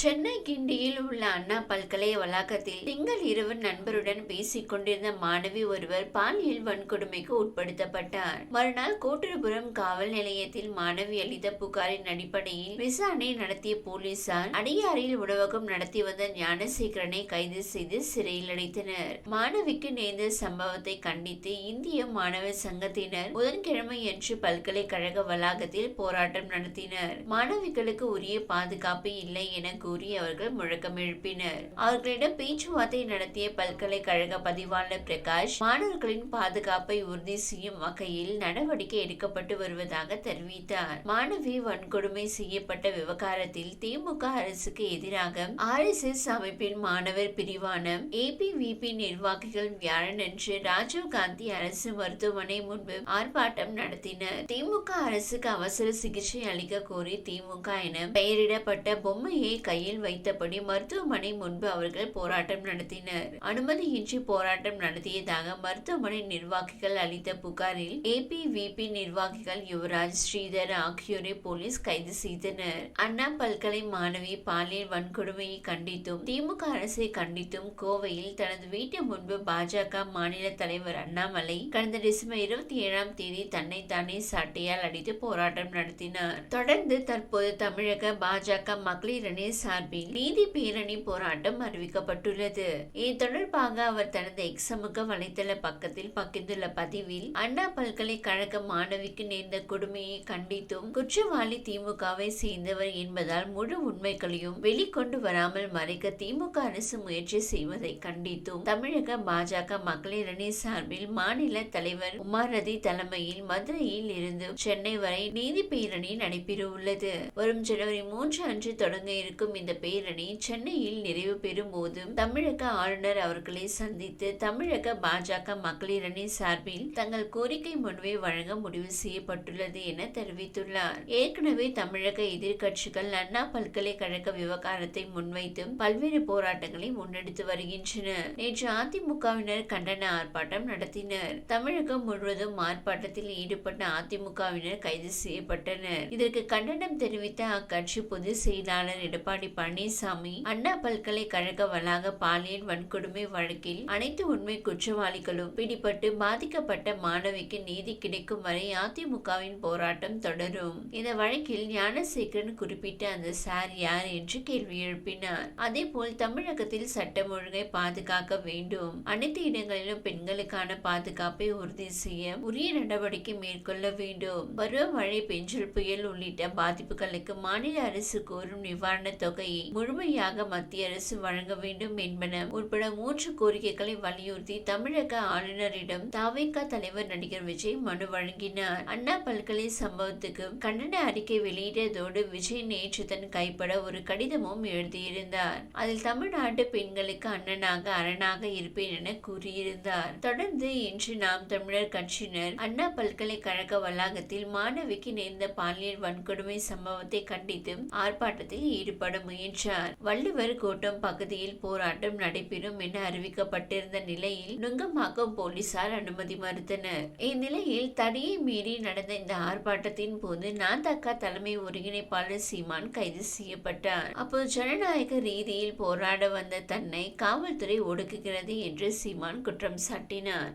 சென்னை கிண்டியில் உள்ள அண்ணா பல்கலை வளாகத்தில் திங்கள் இரவு நண்பருடன் பேசிக் கொண்டிருந்த மாணவி ஒருவர் பாலியல் வன்கொடுமைக்கு உட்படுத்தப்பட்டார். மறுநாள் கோட்டூர்புரம் காவல் நிலையத்தில் மாணவி அளித்த புகாரின் அடிப்படையில் விசாரணை நடத்திய போலீசார் அடியாரில் உணவகம் நடத்தி வந்த ஞானசேகரனை கைது செய்து சிறையில் அடைத்தனர். மாணவிக்கு நேர்ந்த சம்பவத்தை கண்டித்து இந்திய மாணவர் சங்கத்தினர் புதன்கிழமையன்று பல்கலைக்கழக வளாகத்தில் போராட்டம் நடத்தினர். மாணவிகளுக்கு உரிய பாதுகாப்பு இல்லை என கூறி அவர்கள் முழக்கம் எழுப்பினர். அவர்களிடம் பேச்சுவார்த்தை நடத்திய பல்கலைக்கழக பதிவாளர் பிரகாஷ் மாணவர்களின் பாதுகாப்பை உறுதி செய்யும் வகையில் நடவடிக்கை எடுக்கப்பட்டு வருவதாக தெரிவித்தார். மாணவி வன்கொடுமை செய்யப்பட்ட விவகாரத்தில் திமுக அரசுக்கு எதிராக ஆர் எஸ் எஸ் அமைப்பின் மாணவர் பிரிவான ஏபிவிபி நிர்வாகிகள் வியாழனன்று ராஜீவ் காந்தி அரசு மருத்துவமனை முன்பு ஆர்ப்பாட்டம் நடத்தினர். திமுக அரசுக்கு அவசர சிகிச்சை அளிக்க கோரி திமுக என பெயரிடப்பட்ட பொம்மையை கையில் வைத்தபடி மருத்துவமனை முன்பு அவர்கள் போராட்டம் நடத்தினர். அனுமதியின்றி போராட்டம் நடத்தியதாக மருத்துவமனை நிர்வாகிகள் அளித்த புகாரில் ஏபிவிபி நிர்வாகிகள் யுவராஜ் ஸ்ரீதர் ஆகியோரை போலீஸ் கைது செய்தனர். அண்ணா பல்கலை மாணவி பாலியல் வன்கொடுமையை கண்டித்தும் திமுக அரசை கண்டித்தும் கோவையில் தனது வீட்டு முன்பு பாஜக மாநில தலைவர் அண்ணாமலை கடந்த டிசம்பர் இருபத்தி ஏழாம் தேதி தன்னை தானே சாட்டையால் அடித்து போராட்டம் நடத்தினார். தொடர்ந்து தற்போது தமிழக பாஜக மகளிர் சார்பில் நீதி பேரணி போராட்டம் அறிவிக்கப்பட்டுள்ளது. இது தொடர்பாக அவர் தனது எக்ஸமுக வலைதள பக்கத்தில் பகிர்ந்துள்ள பதிவில் அண்ணா பல்கலைக்கழக மாணவிக்கு நேர்ந்த கொடுமையை கண்டித்தும் குற்றவாளி திமுகவை சேர்ந்தவர் என்பதால் முழு உண்மைகளையும் வெளிக்கொண்டு வராமல் மறைக்க திமுக அரசு முயற்சி செய்வதை கண்டித்தும் தமிழக பாஜக மகளிர் அணி சார்பில் மாநில தலைவர் உமாரதி தலைமையில் மதுரையில் இருந்து சென்னை வரை நீதி பேரணி நடைபெறவுள்ளது. வரும் ஜனவரி மூன்று அன்று தொடங்க இருக்கும் இந்த பேரணி சென்னையில் நிறைவு பெறும் போதும் தமிழக ஆளுநர் அவர்களை சந்தித்து தமிழக பாஜக மகளிர் அணி சார்பில் தங்கள் கோரிக்கை மனுவை வழங்க முடிவு செய்யப்பட்டுள்ளது என தெரிவித்துள்ளார். ஏற்கனவே தமிழக எதிர்க்கட்சிகள் அண்ணா பல்கலைக்கழக விவகாரத்தை முன்வைத்தும் பல்வேறு போராட்டங்களை முன்னெடுத்து வருகின்றனர் நேற்று அதிமுகவினர் கண்டன ஆர்ப்பாட்டம் நடத்தினர். தமிழகம் முழுவதும் ஆர்ப்பாட்டத்தில் ஈடுபட்ட அதிமுகவினர் கைது செய்யப்பட்டனர். இதற்கு கண்டனம் தெரிவித்த அக்கட்சி பொதுச் செயலாளர் எடப்பாடி பழனிசாமி அண்ணா பல்கலைக்கழக வளாக பாலியல் வன்கொடுமை வழக்கில் அனைத்து உண்மை குற்றவாளிகளும் பிடிபட்டு பாதிக்கப்பட்ட மாணவிக்கு நீதி கிடைக்கும் வரை அதிமுகவின் போராட்டம் தொடரும். இந்த வழக்கில் ஞானசேகரன் குறிப்பிட்ட அந்த சார் யார் என்று கேள்வி எழுப்பினார். அதே போல் தமிழகத்தில் சட்டம் ஒழுங்கை பாதுகாக்க வேண்டும். அனைத்து இடங்களிலும் பெண்களுக்கான பாதுகாப்பை உறுதி செய்ய உரிய நடவடிக்கை மேற்கொள்ள வேண்டும். பருவமழை பெஞ்சல் புயல் உள்ளிட்ட பாதிப்புகளுக்கு மாநில அரசு கோரும் நிவாரணத் தொகையை முழுமையாக மத்திய அரசு வழங்க வேண்டும் என்பன உட்பட மூன்று கோரிக்கைகளை வலியுறுத்தி தமிழக ஆளுநரிடம் தாவேகா தலைவர் நடிகர் விஜய் மனு வழங்கினார். அண்ணா பல்கலை சம்பவத்துக்கு கண்டன அறிக்கை வெளியிட்டதோடு விஜய் நேற்று தன் கைப்பட ஒரு கடிதமும் எழுதியிருந்தார். அதில் தமிழ்நாட்டு பெண்களுக்கு அண்ணனாக அரணாக இருப்பேன் என கூறியிருந்தார். தொடர்ந்து இன்று நாம் தமிழர் கட்சியினர் அண்ணா பல்கலைக்கழக வளாகத்தில் மாணவிக்கு நேர்ந்த பாலியல் வன்கொடுமை சம்பவத்தை கண்டித்து ஆர்ப்பாட்டத்தில் போராட முயன்றார். வள்ளுவர் கோட்டம் பகுதியில் போராட்டம் நடைபெறும் என அறிவிக்கப்பட்டிருந்த நிலையில் நுங்கம்பாக்கம் போலீசார் அனுமதி மறுத்தனர். இந்நிலையில் தடையை மீறி நடந்த இந்த ஆர்ப்பாட்டத்தின் போது நாந்தக்கா தலைமை ஒருங்கிணைப்பாளர் சீமான் கைது செய்யப்பட்டார். அப்போது ஜனநாயக ரீதியில் போராட வந்த தன்னை காவல்துறை ஒடுக்குகிறது என்று சீமான் குற்றம் சாட்டினார்.